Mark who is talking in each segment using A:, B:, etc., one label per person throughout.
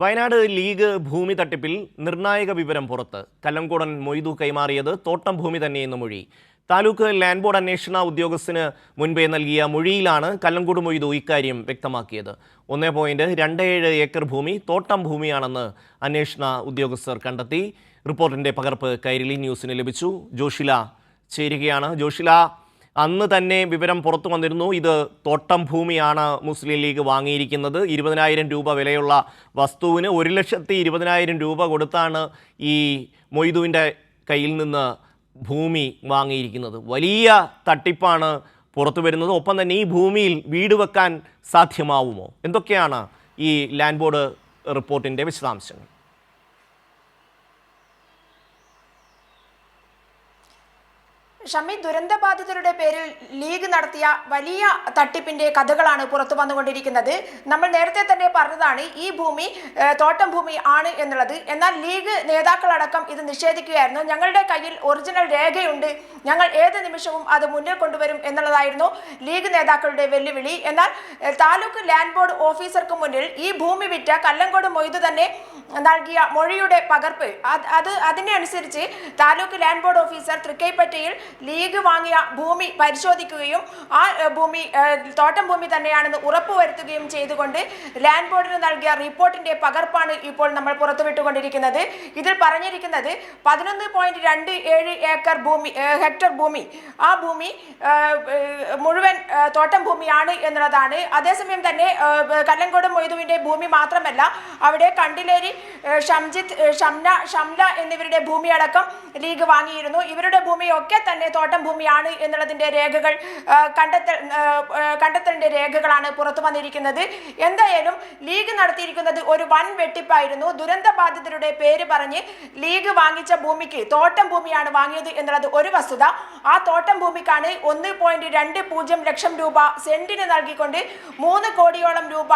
A: Wayanad league ഭൂമി തട്ടിപ്പിൽ നിർണായക വിവരം പുറത്ത്. കല്ലംകോടൻ മൊയ്തു കൈമാറിയത് തോട്ടം ഭൂമി തന്നെയെന്ന് മൊഴി. താലൂക്ക് ലാൻഡ് ബോർഡ് അന്വേഷണ ഉദ്യോഗസ്ഥന് മുൻപേ നൽകിയ മൊഴിയിലാണ് കല്ലംകോട് മൊയ്തു ഇക്കാര്യം വ്യക്തമാക്കിയത്. ഒന്നേ പോയിന്റ് രണ്ട് ഏഴ് ഏക്കർ ഭൂമി തോട്ടം ഭൂമിയാണെന്ന് അന്വേഷണ ഉദ്യോഗസ്ഥർ കണ്ടെത്തി. റിപ്പോർട്ടിന്റെ പകർപ്പ് കൈരളി ന്യൂസിന് ലഭിച്ചു. ജോഷില ചേരുകയാണ്. ജോഷില അന്ന് തന്നെ വിവരം പുറത്തു വന്നിരുന്നു. ഇത് തോട്ടം ഭൂമിയാണ് മുസ്ലിം ലീഗ് വാങ്ങിയിരിക്കുന്നത്. ഇരുപതിനായിരം രൂപ വിലയുള്ള വസ്തുവിന് ഒരു ലക്ഷത്തി ഇരുപതിനായിരം രൂപ കൊടുത്താണ് ഈ മൊയ്തുവിന്റെ കയ്യിൽ നിന്ന് ഭൂമി വാങ്ങിയിരിക്കുന്നത്. വലിയ തട്ടിപ്പാണ് പുറത്തു വരുന്നത്. ഒപ്പം തന്നെ ഈ ഭൂമിയിൽ വീട് വെക്കാൻ സാധ്യമാവുമോ? എന്തൊക്കെയാണ് ഈ ലാൻഡ് ബോർഡ് റിപ്പോർട്ടിന്റെ വിശദാംശങ്ങൾ?
B: ഷമി ദുരന്തബാധിതരുടെ പേരിൽ ലീഗ് നടത്തിയ വലിയ തട്ടിപ്പിന്റെ കഥകളാണ് പുറത്തു വന്നുകൊണ്ടിരിക്കുന്നത്. നമ്മൾ നേരത്തെ തന്നെ പറഞ്ഞതാണ് ഈ ഭൂമി തോട്ടം ഭൂമി ആണ് എന്നുള്ളത്. എന്നാൽ ലീഗ് നേതാക്കളടക്കം ഇത് നിഷേധിക്കുകയായിരുന്നു. ഞങ്ങളുടെ കയ്യിൽ ഒറിജിനൽ രേഖയുണ്ട്. ഞങ്ങൾ ഏത് നിമിഷവും അത് മുന്നിൽ കൊണ്ടുവരും എന്നുള്ളതായിരുന്നു ലീഗ് നേതാക്കളുടെ വെല്ലുവിളി. എന്നാൽ താലൂക്ക് ലാൻഡ് ബോർഡ് ഓഫീസർക്ക് മുന്നിൽ ഈ ഭൂമി വിറ്റ കല്ലങ്കോട് മൊയ്തു തന്നെ നൽകിയ മൊഴിയുടെ പകർപ്പ്. അത് അത് അതിനെ അനുസരിച്ച് താലൂക്ക് ലാൻഡ് ബോർഡ് ഓഫീസർ തൃക്കൈപ്പറ്റയിൽ ലീഗ് വാങ്ങിയ ഭൂമി പരിശോധിക്കുകയും ആ ഭൂമി തോട്ടം ഭൂമി തന്നെയാണെന്ന് ഉറപ്പുവരുത്തുകയും ചെയ്തുകൊണ്ട് ലാൻഡ് ബോർഡിന് നൽകിയ റിപ്പോർട്ടിന്റെ പകർപ്പാണ് ഇപ്പോൾ നമ്മൾ പുറത്തുവിട്ടുകൊണ്ടിരിക്കുന്നത്. ഇതിൽ പറഞ്ഞിരിക്കുന്നത് പതിനൊന്ന് പോയിന്റ് രണ്ട് ഏഴ് ഏക്കർ ഭൂമി ഹെക്ടർ ഭൂമി. ആ ഭൂമി മുഴുവൻ തോട്ടം ഭൂമിയാണ് എന്നുള്ളതാണ് അതേസമയം തന്നെ കല്ലങ്കോട് മൊയ്തുവിന്റെ ഭൂമി മാത്രമല്ല അവിടെ കണ്ടിലേരി ഷംജിത്ത് ഷംന ഷംല എന്നിവരുടെ ഭൂമിയടക്കം ലീഗ് വാങ്ങിയിരുന്നു. ഇവരുടെ ഭൂമിയൊക്കെ തന്നെ തോട്ടം ഭൂമിയാണ് എന്നുള്ളതിന്റെ രേഖകൾ കണ്ടെത്തൽ കണ്ടെത്തലിന്റെ രേഖകളാണ് പുറത്തു വന്നിരിക്കുന്നത്. എന്തായാലും ലീഗ് നടത്തിയിരിക്കുന്നത് ഒരു വൻ വെട്ടിപ്പായിരുന്നു. ദുരന്ത ബാധിതരുടെ പേര് പറഞ്ഞ് ലീഗ് വാങ്ങിച്ച ഭൂമിക്ക് തോട്ടം ഭൂമിയാണ് വാങ്ങിയത് എന്നുള്ളത് ഒരു വസ്തുത. ആ തോട്ടം ഭൂമിക്കാണ് ഒന്ന് പോയിന്റ് രണ്ട് പൂജ്യം ലക്ഷം രൂപ സെന്റിന് നൽകിക്കൊണ്ട് മൂന്ന് കോടിയോളം രൂപ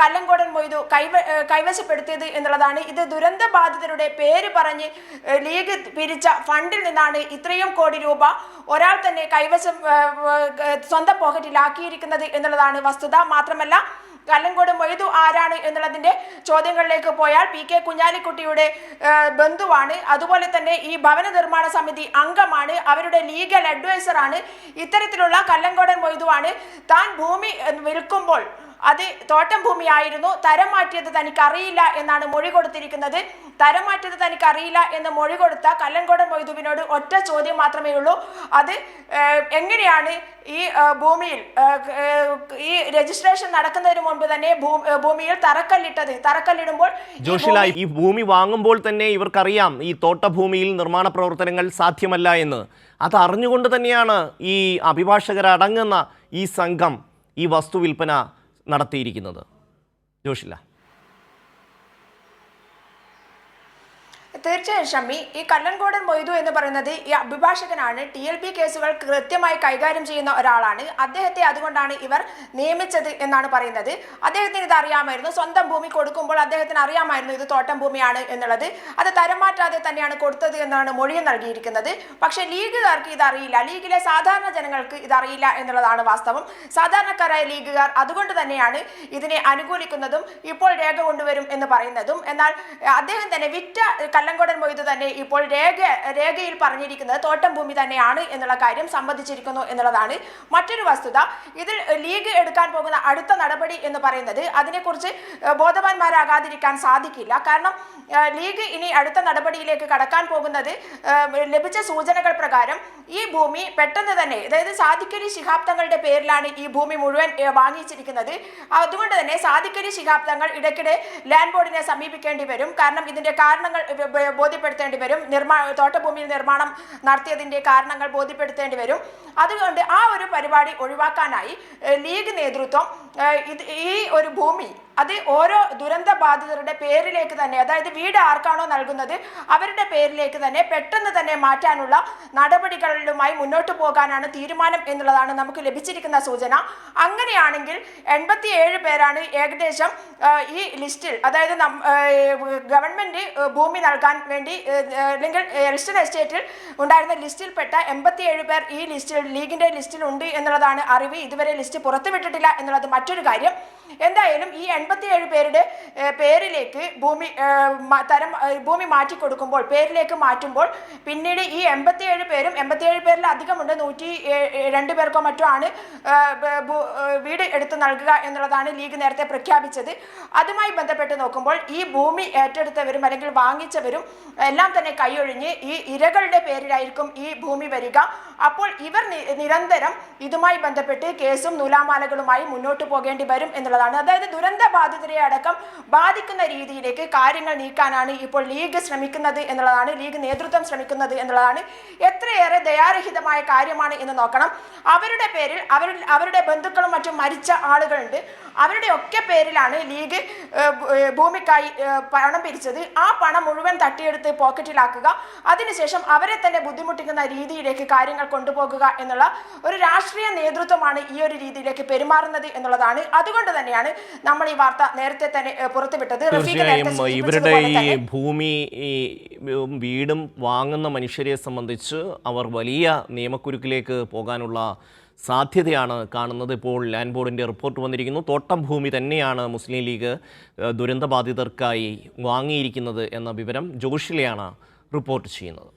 B: കല്ലങ്കോടൻ മൊയ്തു കൈവ കൈവശപ്പെടുത്തിയത് എന്നുള്ളതാണ്. ഇത് ദുരന്ത ബാധിതരുടെ പേര് പറഞ്ഞ് ലീഗ് പിരിച്ച ഫണ്ടിൽ നിന്നാണ് ഇത്രയും കോടി രൂപ ഒരാൾ തന്നെ കൈവശം സ്വന്തം പോക്കറ്റിലാക്കിയിരിക്കുന്നത് എന്നുള്ളതാണ് വസ്തുത. മാത്രമല്ല കല്ലങ്കോട് മൊയ്തു ആരാണ് എന്നുള്ളതിന്റെ ചോദ്യങ്ങളിലേക്ക് പോയാൽ പി കെ കുഞ്ഞാലിക്കുട്ടിയുടെ ബന്ധുവാണ്. അതുപോലെ തന്നെ ഈ ഭവന നിർമ്മാണ സമിതി അംഗമാണ്. അവരുടെ ലീഗൽ അഡ്വൈസറാണ്. ഇത്തരത്തിലുള്ള കല്ലങ്കോടൻ മൊയ്തുവാണ്. താൻ ഭൂമി വിൽക്കുമ്പോൾ അത് തോട്ടം ഭൂമിയായിരുന്നു. തരം മാറ്റിയത് തനിക്ക് അറിയില്ല എന്നാണ് മൊഴി കൊടുത്തിരിക്കുന്നത്. തരം മാറ്റിയത് തനിക്ക് അറിയില്ല എന്ന് മൊഴി കൊടുത്ത കല്ലങ്കോടൻ മൊയ്തുവിനോട് ഒറ്റ ചോദ്യം മാത്രമേ ഉള്ളൂ. അത് എങ്ങനെയാണ് ഈ ഭൂമിയിൽ ഈ രജിസ്ട്രേഷൻ നടക്കുന്നതിന് മുൻപ് തന്നെ ഭൂമിയിൽ തറക്കല്ലിട്ടത്? തറക്കല്ലിടുമ്പോൾ
A: ജോഷില ഈ ഭൂമി വാങ്ങുമ്പോൾ തന്നെ ഇവർക്കറിയാം ഈ തോട്ടഭൂമിയിൽ നിർമ്മാണ പ്രവർത്തനങ്ങൾ സാധ്യമല്ല എന്ന്. അത് അറിഞ്ഞുകൊണ്ട് തന്നെയാണ് ഈ അഭിഭാഷകരടങ്ങുന്ന ഈ സംഘം ഈ വസ്തു വിൽപ്പന നടത്തിയിരിക്കുന്നത്. ജോഷില
B: തീർച്ചയായും ഷമ്മി ഈ കല്ലൻകോടൻ മൊയ്തു എന്ന് പറയുന്നത് ഈ അഭിഭാഷകനാണ്. ടി എൽ പി കേസുകൾ കൃത്യമായി കൈകാര്യം ചെയ്യുന്ന ഒരാളാണ്. അദ്ദേഹത്തെ അതുകൊണ്ടാണ് ഇവർ നിയമിച്ചത് എന്നാണ് പറയുന്നത്. അദ്ദേഹത്തിന് ഇത് അറിയാമായിരുന്നു. സ്വന്തം ഭൂമി കൊടുക്കുമ്പോൾ അദ്ദേഹത്തിന് അറിയാമായിരുന്നു ഇത് തോട്ടം ഭൂമിയാണ് എന്നുള്ളത്. അത് തരം മാറ്റാതെ തന്നെയാണ് കൊടുത്തത് എന്നാണ് മൊഴിയും നൽകിയിരിക്കുന്നത്. പക്ഷെ ലീഗുകാർക്ക് ഇത് അറിയില്ല ലീഗിലെ സാധാരണ ജനങ്ങൾക്ക് ഇത് അറിയില്ല എന്നുള്ളതാണ് വാസ്തവം. സാധാരണക്കാരായ ലീഗുകാർ അതുകൊണ്ട് തന്നെയാണ് ഇതിനെ അനുകൂലിക്കുന്നതും ഇപ്പോൾ രേഖ കൊണ്ടുവരും എന്ന് പറയുന്നതും. എന്നാൽ അദ്ദേഹം തന്നെ വിറ്റ കല്ലങ്കോടൻ മൊയ്ത് തന്നെ ഇപ്പോൾ രേഖ രേഖയിൽ പറഞ്ഞിരിക്കുന്നത് തോട്ടം ഭൂമി തന്നെയാണ് എന്നുള്ള കാര്യം സംബന്ധിച്ചിരിക്കുന്നു എന്നുള്ളതാണ് മറ്റൊരു വസ്തുത. ഇതിൽ ലീഗ് എടുക്കാൻ പോകുന്ന അടുത്ത നടപടി എന്ന് പറയുന്നത് അതിനെക്കുറിച്ച് ബോധവാന്മാരാകാതിരിക്കാൻ സാധിക്കില്ല. കാരണം ലീഗ് ഇനി അടുത്ത നടപടിയിലേക്ക് കടക്കാൻ പോകുന്നത് ലഭിച്ച സൂചനകൾ പ്രകാരം ഈ ഭൂമി പെട്ടെന്ന് തന്നെ അതായത് സാധിക്കരി ശിഹാബ് തങ്ങളുടെ പേരിലാണ് ഈ ഭൂമി മുഴുവൻ വാങ്ങിച്ചിരിക്കുന്നത്. അതുകൊണ്ട് തന്നെ സാധിക്കരി ശിഹാബ് തങ്ങൾ ഇടയ്ക്കിടെ ലാൻഡ് ബോർഡിനെ സമീപിക്കേണ്ടി വരും. കാരണം ഇതിന്റെ കാരണങ്ങൾ ബോധ്യപ്പെടുത്തേണ്ടി വരും. നിർമ്മാ തോട്ടഭൂമിയിൽ നിർമ്മാണം നടത്തിയതിന്റെ കാരണങ്ങൾ ബോധ്യപ്പെടുത്തേണ്ടി വരും. അതുകൊണ്ട് ആ ഒരു പരിപാടി ഒഴിവാക്കാനായി ലീഗ് നേതൃത്വം ഇത് ഈ ഒരു ഭൂമി അത് ഓരോ ദുരന്ത ബാധിതരുടെ പേരിലേക്ക് തന്നെ അതായത് വീട് ആർക്കാണോ നൽകുന്നത് അവരുടെ പേരിലേക്ക് തന്നെ പെട്ടെന്ന് തന്നെ മാറ്റാനുള്ള നടപടികളിലുമായി മുന്നോട്ട് പോകാനാണ് തീരുമാനം എന്നുള്ളതാണ് നമുക്ക് ലഭിച്ചിരിക്കുന്ന സൂചന. അങ്ങനെയാണെങ്കിൽ എൺപത്തി ഏഴ് പേരാണ് ഏകദേശം ഈ ലിസ്റ്റിൽ അതായത് ഗവൺമെന്റ് ഭൂമി നൽകാൻ വേണ്ടി അല്ലെങ്കിൽ എൽസ്റ്റൺ എസ്റ്റേറ്റിൽ ഉണ്ടായിരുന്ന ലിസ്റ്റിൽപ്പെട്ട എൺപത്തിയേഴ് പേർ ഈ ലിസ്റ്റിൽ ലീഗിന്റെ ലിസ്റ്റിൽ ഉണ്ട് എന്നുള്ളതാണ് അറിവ്. ഇതുവരെ ലിസ്റ്റ് പുറത്തുവിട്ടിട്ടില്ല എന്നുള്ളത് മറ്റൊരു കാര്യം. എന്തായാലും ഈ എൺപത്തിയേഴ് പേരുടെ പേരിലേക്ക് ഭൂമി തരം ഭൂമി മാറ്റി കൊടുക്കുമ്പോൾ പേരിലേക്ക് മാറ്റുമ്പോൾ പിന്നീട് ഈ എൺപത്തിയേഴ് പേരും എൺപത്തിയേഴ് പേരിൽ അധികമുണ്ട് നൂറ്റി രണ്ട് പേർക്കോ മറ്റോ ആണ് വീട് എടുത്ത് നൽകുക എന്നുള്ളതാണ് ലീഗ് നേരത്തെ പ്രഖ്യാപിച്ചത്. അതുമായി ബന്ധപ്പെട്ട് നോക്കുമ്പോൾ ഈ ഭൂമി ഏറ്റെടുത്തവരും അല്ലെങ്കിൽ വാങ്ങിച്ചവരും എല്ലാം തന്നെ കൈയൊഴിഞ്ഞ് ഈ ഇരകളുടെ പേരിലായിരിക്കും ഈ ഭൂമി വരിക. അപ്പോൾ ഇവർ നിരന്തരം ഇതുമായി ബന്ധപ്പെട്ട് കേസും നൂലാമാലകളുമായി മുന്നോട്ട് പോകേണ്ടി വരും എന്നുള്ളതാണ്. അതായത് ദുരന്ത ബാധിതരെ അടക്കം ബാധിക്കുന്ന രീതിയിലേക്ക് കാര്യങ്ങൾ നീക്കാനാണ് ഇപ്പോൾ ലീഗ് ശ്രമിക്കുന്നത് എന്നുള്ളതാണ് ലീഗ് നേതൃത്വം ശ്രമിക്കുന്നത് എന്നുള്ളതാണ്. എത്രയേറെ ദയാരഹിതമായ കാര്യമാണ് എന്ന് നോക്കണം. അവരുടെ പേരിൽ അവരുടെ ബന്ധുക്കളും മറ്റും മരിച്ച ആളുകളുണ്ട്. അവരുടെ ഒക്കെ പേരിലാണ് ലീഗ് ഭൂമിക്കായി പണം പിരിച്ചത്. ആ പണം മുഴുവൻ തട്ടിയെടുത്ത് പോക്കറ്റിലാക്കുക. അതിനുശേഷം അവരെ തന്നെ ബുദ്ധിമുട്ടിക്കുന്ന രീതിയിലേക്ക് കാര്യങ്ങൾ കൊണ്ടുപോകുക എന്നുള്ള ഒരു രാഷ്ട്രീയ നേതൃത്വമാണ് ഈ ഒരു രീതിയിലേക്ക് പെരുമാറുന്നത് എന്നുള്ളതാണ്. അതുകൊണ്ട് തന്നെയാണ് നമ്മൾ ഈ വാർത്ത നേരത്തെ തന്നെ പുറത്തുവിട്ടത്.
A: ഇവരുടെ ഈ ഭൂമി വീടും വാങ്ങുന്ന മനുഷ്യരെ സംബന്ധിച്ച് അവർ വലിയ നിയമക്കുരുക്കിലേക്ക് പോകാനുള്ള സാധ്യതയാണ് കാണുന്നത് ഇപ്പോൾ ലാൻഡ് ബോർഡിന്റെ റിപ്പോർട്ട് വന്നിരിക്കുന്നു. തോട്ടം ഭൂമി തന്നെയാണ് മുസ്ലിം ലീഗ് ദുരന്തബാധിതർക്കായി വാങ്ങിയിരിക്കുന്നത് എന്ന വിവരം ജോഷിലെയാണ് റിപ്പോർട്ട് ചെയ്യുന്നത്.